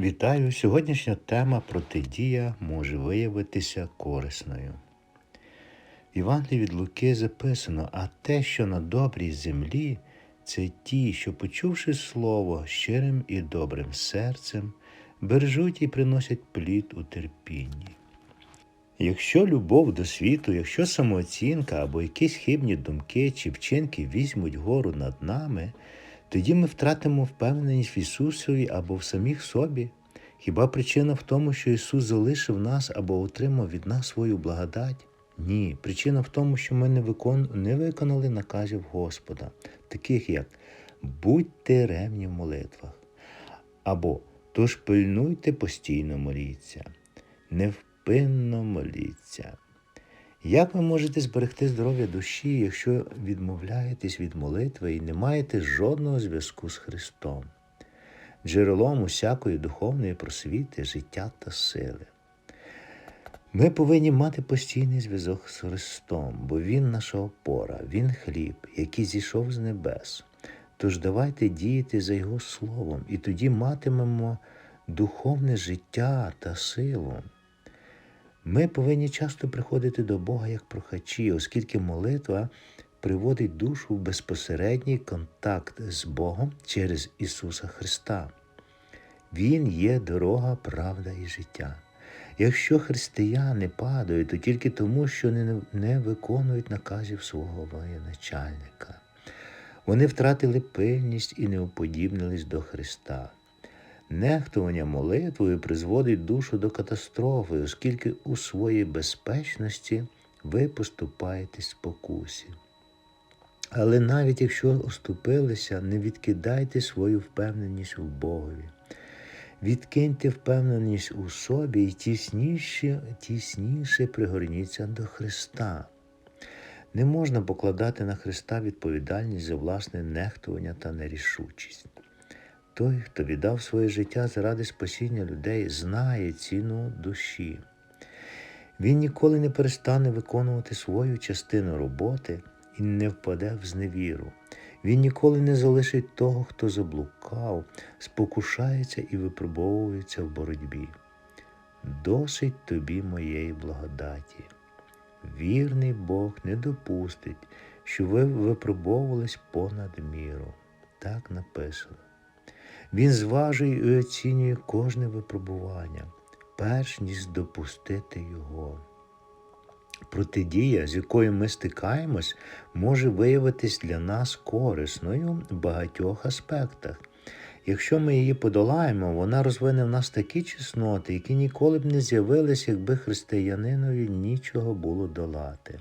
Вітаю! Сьогоднішня тема протидія може виявитися корисною. В Євангелії від Луки записано: а те, що на добрій землі, це ті, що, почувши слово щирим і добрим серцем, бережуть і приносять плід у терпінні. Якщо любов до світу, якщо самооцінка або якісь хибні думки чи вчинки візьмуть гору над нами, тоді ми втратимо впевненість в Ісусові або в самих собі. Хіба причина в тому, що Ісус залишив нас або отримав від нас свою благодать? Ні. Причина в тому, що ми не, викон... не виконали наказів Господа, таких як будьте ревні в молитвах, або тож пильнуйте постійно моліться, невпинно моліться. Як ви можете зберегти здоров'я душі, якщо відмовляєтесь від молитви і не маєте жодного зв'язку з Христом, джерелом усякої духовної просвіти, життя та сили? Ми повинні мати постійний зв'язок з Христом, бо Він наша опора, Він хліб, який зійшов з небес. Тож давайте діяти за Його Словом, і тоді матимемо духовне життя та силу. Ми повинні часто приходити до Бога як прохачі, оскільки молитва приводить душу в безпосередній контакт з Богом через Ісуса Христа. Він є дорога, правда і життя. Якщо християни падають, то тільки тому, що не, виконують наказів свого воєначальника. Вони втратили пильність і не уподібнились до Христа. Нехтування молитвою призводить душу до катастрофи, оскільки у своїй безпечності ви поступаєте спокусі. Але навіть якщо оступилися, не відкидайте свою впевненість в Богові. Відкиньте впевненість у собі і тісніше, тісніше пригорніться до Христа. Не можна покладати на Христа відповідальність за власне нехтування та нерішучість. Той, хто віддав своє життя заради спасіння людей, знає ціну душі. Він ніколи не перестане виконувати свою частину роботи і не впаде в зневіру. Він ніколи не залишить того, хто заблукав, спокушається і випробовується в боротьбі. Досить тобі моєї благодаті. Вірний Бог не допустить, що ви випробовувались понад міру. Так написано. Він зважує і оцінює кожне випробування, перш ніж допустити його. Протидія, з якою ми стикаємось, може виявитись для нас корисною в багатьох аспектах. Якщо ми її подолаємо, вона розвине в нас такі чесноти, які ніколи б не з'явилися, якби християнинові нічого було долати.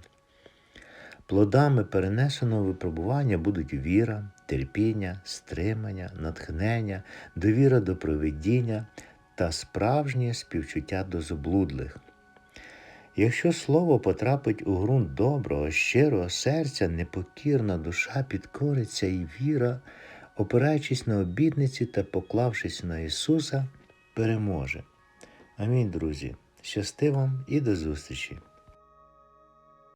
Плодами перенесеного випробування будуть віра, терпіння, стримання, натхнення, довіра до провидіння та справжнє співчуття до заблудлих. Якщо слово потрапить у ґрунт доброго, щирого серця, непокірна душа підкориться і віра, опираючись на обідниці та поклавшись на Ісуса, переможе. Амінь, друзі. Щасти вам і до зустрічі!